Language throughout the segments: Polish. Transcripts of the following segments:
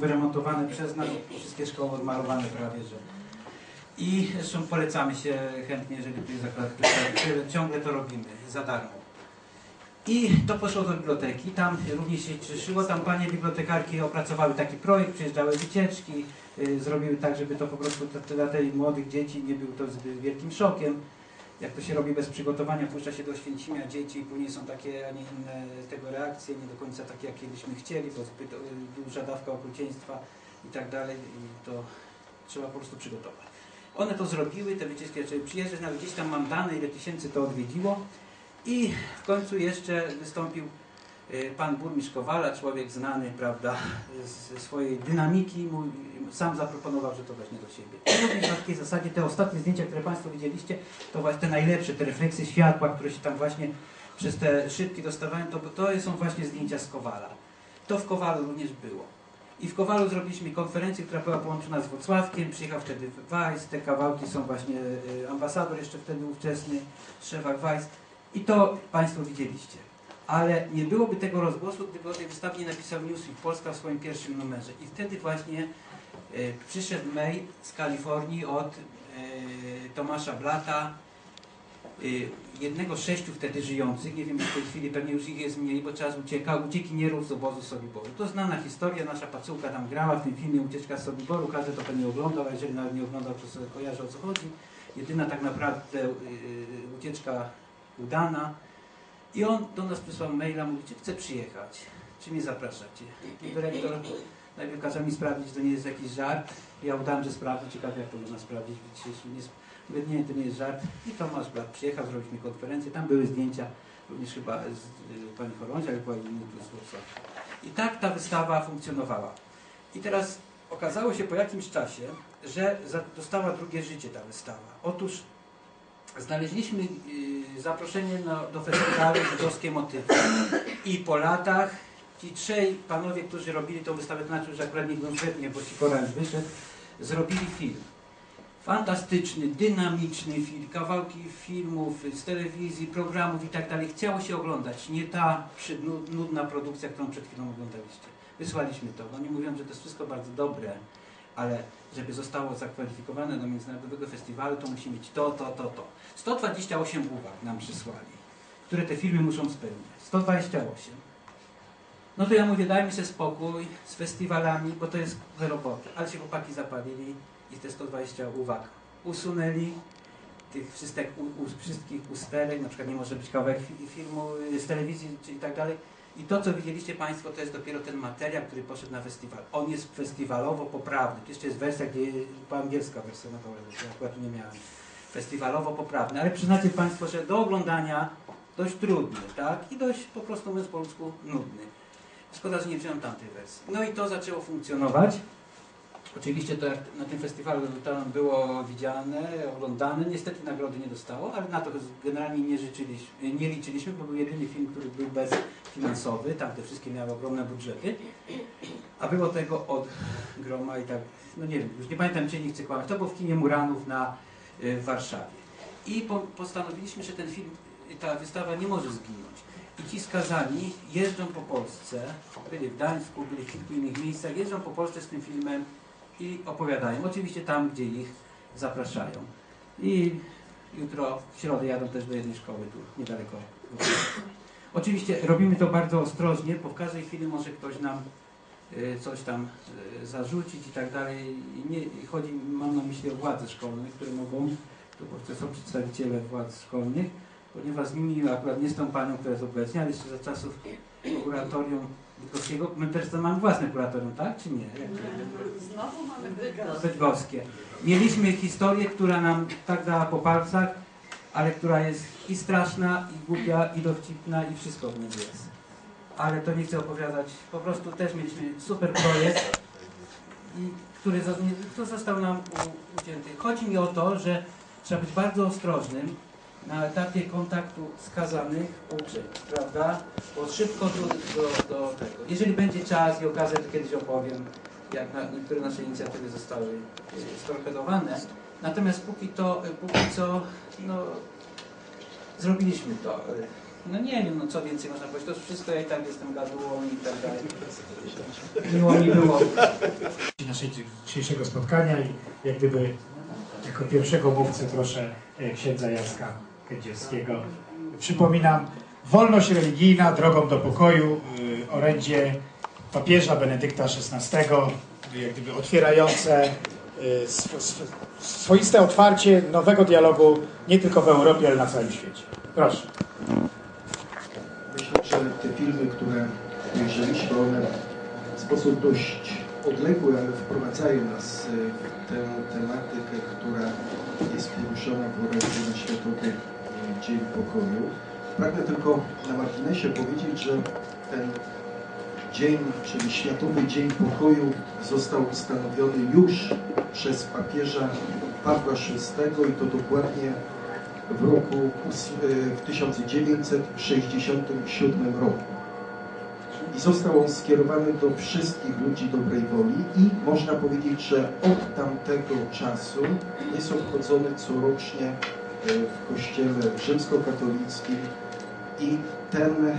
wyremontowane przez nas, wszystkie szkoły odmalowane prawie, że. I zresztą polecamy się chętnie, jeżeli tu jest który ciągle to robimy za darmo. I to poszło do biblioteki, tam również się cieszyło, tam panie bibliotekarki opracowały taki projekt, przyjeżdżały wycieczki, y, zrobiły tak, żeby to po prostu dla tych młodych dzieci nie był to zbyt wielkim szokiem. Jak to się robi bez przygotowania, puszcza się do Święcimia dzieci i później są takie, a nie inne tego reakcje, nie do końca takie, jak kiedyśmy chcieli, bo zbyt duża dawka okrucieństwa i tak dalej i to trzeba po prostu przygotować. One to zrobiły, te wycieczki zaczęły przyjeżdżać, nawet gdzieś tam mam dane, ile tysięcy to odwiedziło i w końcu jeszcze wystąpił pan burmistrz Kowala, człowiek znany, prawda, ze swojej dynamiki, mój, sam zaproponował, że to weźmie do siebie. I na takiej zasadzie te ostatnie zdjęcia, które Państwo widzieliście, to właśnie te najlepsze, te refleksje światła, które się tam właśnie przez te szybki dostawają, to, to są właśnie zdjęcia z Kowala. To w Kowalu również było. I w Kowalu zrobiliśmy konferencję, która była połączona z Wrocławkiem, przyjechał wtedy Weiss, te kawałki są właśnie y, ambasador jeszcze wtedy ówczesny, Szewak Weiss. I to Państwo widzieliście. Ale nie byłoby tego rozgłosu, gdyby o tej wystawie napisał Newsweek Polska w swoim pierwszym numerze. I wtedy właśnie y, przyszedł mail z Kalifornii od y, Tomasza Blata, y, jednego z sześciu wtedy żyjących, nie wiem w tej chwili pewnie już ich jest mniej, bo czas ucieka, uciekinierów z obozu Sobiboru. To znana historia, nasza pacułka tam grała w tym filmie Ucieczka z Sobiboru, każdy to pewnie oglądał, a jeżeli nawet nie oglądał, to sobie kojarzy o co chodzi. Jedyna tak naprawdę ucieczka udana. I on do nas przysłał maila, mówi, czy chce przyjechać, czy mnie zapraszacie. I dyrektor najpierw kazał mi sprawdzić, to nie jest jakiś żart. Ja udałem, że sprawdzę, ciekawe jak to można sprawdzić. Nie, mówię, nie, to nie jest żart. I Tomasz Blat przyjechał, zrobiliśmy konferencję, tam były zdjęcia, również chyba z y, pani Chorąża, ale była inny Wrocławia. I tak ta wystawa funkcjonowała. I teraz okazało się po jakimś czasie, że dostała drugie życie ta wystawa. Otóż znaleźliśmy y, zaproszenie do festiwalu Żydowskie Motywy. I po latach ci trzej panowie, którzy robili tą wystawę, to znaczy, że akurat nie konkretnie, bo Sikora już wyszedł, zrobili film. Fantastyczny, dynamiczny film, kawałki filmów z telewizji, programów i tak dalej. Chciało się oglądać, nie ta nudna produkcja, którą przed chwilą oglądaliście. Wysłaliśmy to. Oni mówią, że to jest wszystko bardzo dobre, ale żeby zostało zakwalifikowane do międzynarodowego festiwalu, to musi mieć to, to, to, to. 128 uwag nam przysłali, które te filmy muszą spełniać. 128. No to ja mówię, dajmy sobie spokój z festiwalami, bo to jest do roboty. Ale się chłopaki zapalili i te 120 uwag usunęli. Tych wszystkich, u, u, wszystkich usterek, na przykład nie może być kawałek fi- filmu y, z telewizji czy i tak dalej. I to, co widzieliście Państwo, to jest dopiero ten materiał, który poszedł na festiwal. On jest festiwalowo poprawny. Tu jeszcze jest wersja, gdzie po angielska wersja, no to ja akurat nie miałem. Festiwalowo poprawny, ale przyznacie Państwo, że do oglądania dość trudny, tak? I dość po prostu, mówiąc po ludzku, nudny. Szkoda, że nie wziąłem tamtej wersji. No i to zaczęło funkcjonować. Oczywiście to na tym festiwalu tam było widziane, oglądane. Niestety nagrody nie dostało, ale na to generalnie nie, życzyliśmy, nie liczyliśmy, bo był jedyny film, który był bezfinansowy. Tamte wszystkie miały ogromne budżety. A było tego od groma i tak, no nie wiem, już nie pamiętam czy nie chcę kłamać. To było w kinie Muranów na, y, w Warszawie. I po, postanowiliśmy, że ten film, ta wystawa nie może zginąć. I ci skazani jeżdżą po Polsce, byli w Gdańsku, byli w kilku innych miejscach, jeżdżą po Polsce z tym filmem i opowiadają. Oczywiście tam, gdzie ich zapraszają. I jutro, w środę jadą też do jednej szkoły tu, niedaleko. Oczywiście robimy to bardzo ostrożnie, bo w każdej chwili może ktoś nam y, coś tam y, zarzucić i tak dalej. Nie, chodzi, mam na myśli o władze szkolne, które mogą, to bo są przedstawiciele władz szkolnych, ponieważ z nimi akurat nie z tą panią, która jest obecnie, ale jeszcze za czasów kuratorium Bydgoskiego. My też to mamy własne kuratorium, tak? Czy nie? Jak? Znowu mamy Bydgoszcz. Bydgoskie. Mieliśmy historię, która nam tak dała po palcach, ale która jest i straszna, i głupia, i dowcipna, i wszystko w niej jest. Ale to nie chcę opowiadać. Po prostu też mieliśmy super projekt, i który, który został nam ucięty. Chodzi mi o to, że trzeba być bardzo ostrożnym na etapie kontaktu skazanych uczeń, prawda? Bo szybko do, do, do tego. Jeżeli będzie czas i okazja, to kiedyś opowiem, jak na, niektóre nasze inicjatywy zostały y, storpedowane. Natomiast póki to, y, póki co, no, zrobiliśmy to. y, No nie wiem, no co więcej można powiedzieć, to wszystko ja i tak jestem gadułą i tak dalej. Miło mi było. naszego dzisiejszego spotkania i jak gdyby jako pierwszego mówcę proszę e, księdza Jacka Kędzierskiego. Przypominam, wolność religijna drogą do pokoju, y, orędzie papieża Benedykta XVI, jak gdyby otwierające y, swo- swo- swoiste otwarcie nowego dialogu nie tylko w Europie, ale na całym świecie. Proszę. Myślę, że te filmy, które ujrzeliśmy, one w sposób dość odległy, ale wprowadzają nas y, w tę tematykę, która jest poruszona w orędziu na Światowy y, Dzień Pokoju. Pragnę tylko na marginesie powiedzieć, że ten dzień, czyli Światowy Dzień Pokoju został ustanowiony już przez papieża Pawła VI i to dokładnie w roku y, w 1967 roku. I został on skierowany do wszystkich ludzi dobrej woli i można powiedzieć, że od tamtego czasu jest obchodzony corocznie w kościele rzymskokatolickim i ten y,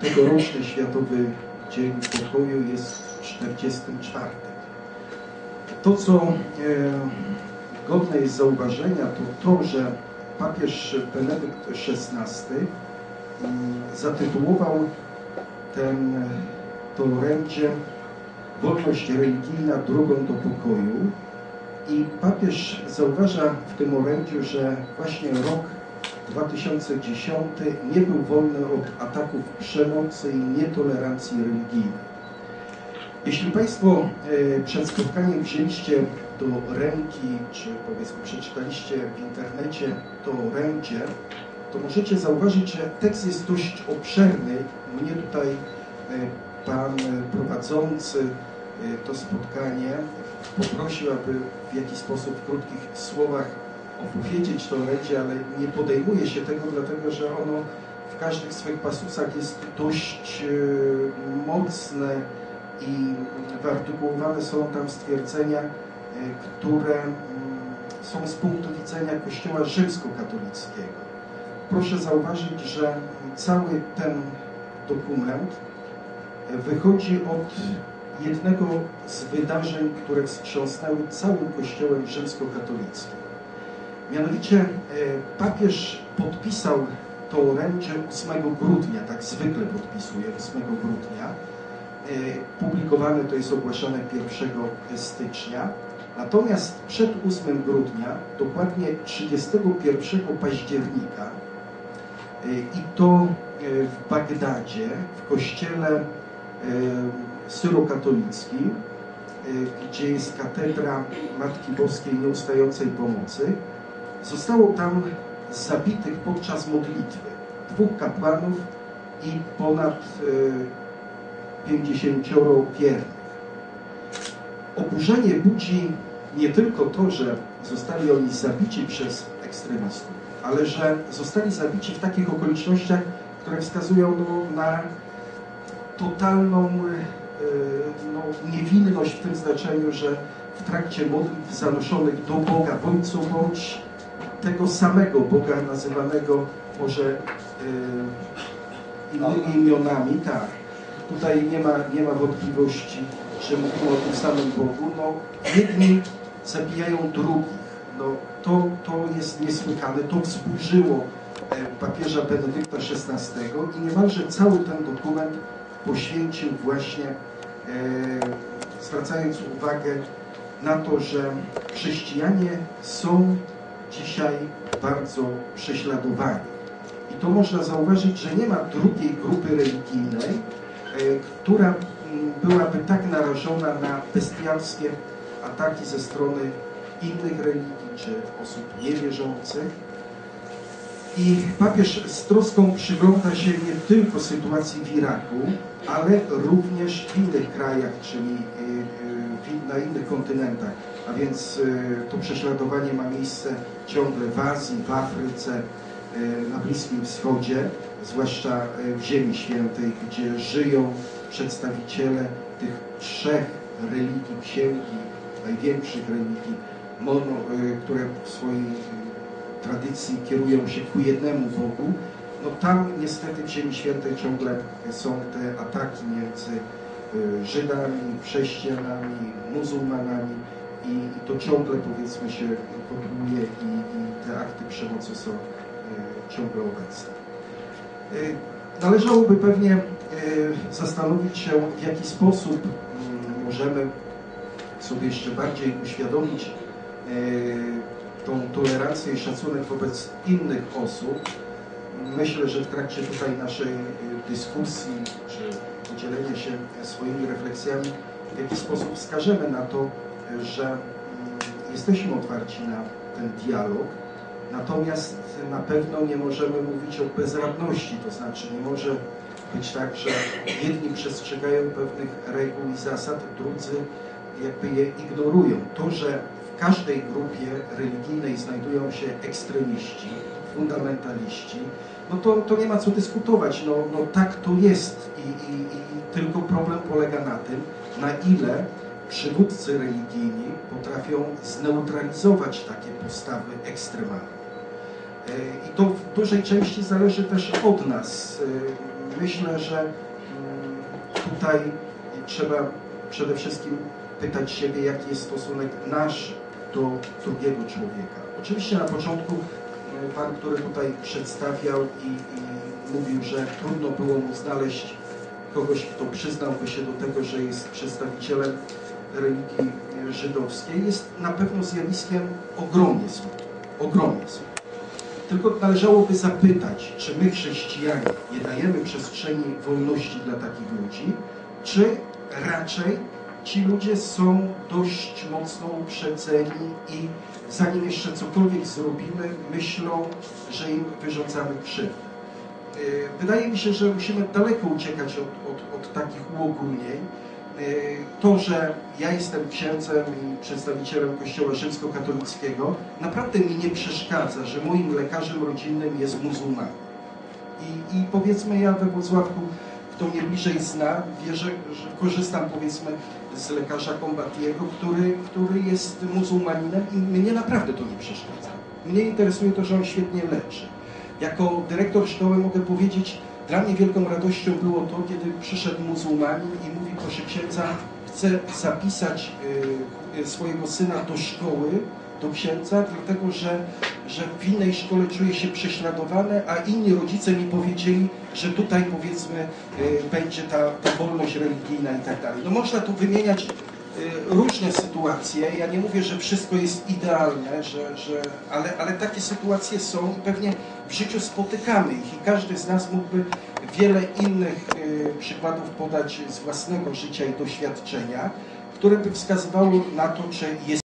tegoroczny Światowy Dzień Pokoju jest 44. To, co e, godne jest zauważenia, to to, że papież Benedykt XVI mm, zatytułował ten, to orędzie Wolność religijna drogą do pokoju i papież zauważa w tym orędziu, że właśnie rok 2010 nie był wolny od ataków przemocy i nietolerancji religijnej. Jeśli Państwo e, przed spotkaniem wzięliście do ręki, czy powiedzmy przeczytaliście w internecie to orędzie, to możecie zauważyć, że tekst jest dość obszerny. Mnie tutaj e, Pan prowadzący e, to spotkanie poprosił, aby w jakiś sposób w krótkich słowach opowiedzieć to orędzie, ale nie podejmuje się tego, dlatego że ono w każdych swych pasusach jest dość e, mocne i wyartykułowane są tam stwierdzenia, e, które mm, są z punktu widzenia Kościoła rzymskokatolickiego. Proszę zauważyć, że cały ten dokument e, wychodzi od jednego z wydarzeń, które wstrząsnęły całym Kościołem rzymskokatolickim. Mianowicie e, papież podpisał to orędzie 8 grudnia, tak zwykle podpisuje 8 grudnia. E, Publikowane to jest ogłaszane 1 stycznia. Natomiast przed 8 grudnia, dokładnie 31 października, e, i to w Bagdadzie, w kościele e, syrokatolickim, e, gdzie jest katedra Matki Boskiej Nieustającej Pomocy, zostało tam zabitych podczas modlitwy dwóch kapłanów i ponad e, 50 wiernych. Oburzenie budzi nie tylko to, że zostali oni zabici przez ekstremistów, ale że zostali zabici w takich okolicznościach, które wskazują no, na totalną e, no, niewinność w tym znaczeniu, że w trakcie modlitw zanoszonych do Boga bądź bądź tego samego Boga nazywanego może e, innymi imionami, tak. Tutaj nie ma, nie ma wątpliwości, że mówimy o tym samym Bogu. No, jedni zabijają drugich. No, to, to jest niesłychane. To wzburzyło e, papieża Benedykta XVI i niemalże cały ten dokument poświęcił właśnie, e, zwracając uwagę na to, że chrześcijanie są dzisiaj bardzo prześladowani. I to można zauważyć, że nie ma drugiej grupy religijnej, e, która byłaby tak narażona na bestialskie ataki ze strony innych religii czy osób niewierzących. I papież z troską przygląda się nie tylko sytuacji w Iraku, ale również w innych krajach, czyli y, y, na innych kontynentach. A więc y, to prześladowanie ma miejsce ciągle w Azji, w Afryce, na Bliskim Wschodzie, zwłaszcza w Ziemi Świętej, gdzie żyją przedstawiciele tych trzech religii księgi, największych religii, mono, które w swojej tradycji kierują się ku jednemu Bogu. no tam niestety w Ziemi Świętej ciągle są te ataki między y, Żydami, chrześcijanami, muzułmanami i, i to ciągle powiedzmy się kontynuuje i, i te akty przemocy są y, ciągle obecne. Y, Należałoby pewnie zastanowić się, w jaki sposób mm, możemy sobie jeszcze bardziej uświadomić tą tolerancję i szacunek wobec innych osób. Myślę, że w trakcie tutaj naszej y, dyskusji, czy podzielenia się swoimi refleksjami, w jakiś sposób wskażemy na to, y, że mm, jesteśmy otwarci na ten dialog, natomiast na pewno nie możemy mówić o bezradności, to znaczy nie może być tak, że jedni przestrzegają pewnych reguł i zasad, drudzy jakby je ignorują. To, że w każdej grupie religijnej znajdują się ekstremiści, fundamentaliści, no to, to nie ma co dyskutować. No, no tak to jest I, i, i tylko problem polega na tym, na ile przywódcy religijni potrafią zneutralizować takie postawy ekstremalne. E, I to w dużej części zależy też od nas. E, Myślę, że mm, tutaj trzeba przede wszystkim pytać siebie, jaki jest stosunek nasz do drugiego człowieka. Oczywiście na początku e, Pan, który tutaj przedstawiał i, i mówił, że trudno było mu znaleźć kogoś, kto przyznałby się do tego, że jest przedstawicielem religii żydowskiej, jest na pewno zjawiskiem ogromnie smutnym. Ogromnie. Tylko należałoby zapytać, czy my chrześcijanie nie dajemy przestrzeni wolności dla takich ludzi, czy raczej ci ludzie są dość mocno uprzedzeni i zanim jeszcze cokolwiek zrobimy, myślą, że im wyrządzamy krzywdę. Yy, Wydaje mi się, że musimy daleko uciekać od, od, od takich uogólnień. Yy, To, że ja jestem księdzem i przedstawicielem Kościoła rzymskokatolickiego, naprawdę mi nie przeszkadza, że moim lekarzem rodzinnym jest muzułman. I, I powiedzmy, ja we Włocławku, kto mnie bliżej zna, wie, że, że korzystam powiedzmy z lekarza Kombatiego, który, który jest muzułmaninem i mnie naprawdę to nie przeszkadza. Mnie interesuje to, że on świetnie leczy. Jako dyrektor szkoły mogę powiedzieć, dla mnie wielką radością było to, kiedy przyszedł muzułmanin i mówi, proszę księdza, chcę zapisać y, y, swojego syna do szkoły, do księdza, dlatego że, że w innej szkole czuję się prześladowany, a inni rodzice mi powiedzieli, że tutaj powiedzmy y, będzie ta, ta wolność religijna i tak dalej. No można tu wymieniać y, różne sytuacje. Ja nie mówię, że wszystko jest idealne, że, że, ale, ale takie sytuacje są i pewnie w życiu spotykamy ich i każdy z nas mógłby wiele innych y, przykładów podać z własnego życia i doświadczenia, które by wskazywało na to, że jest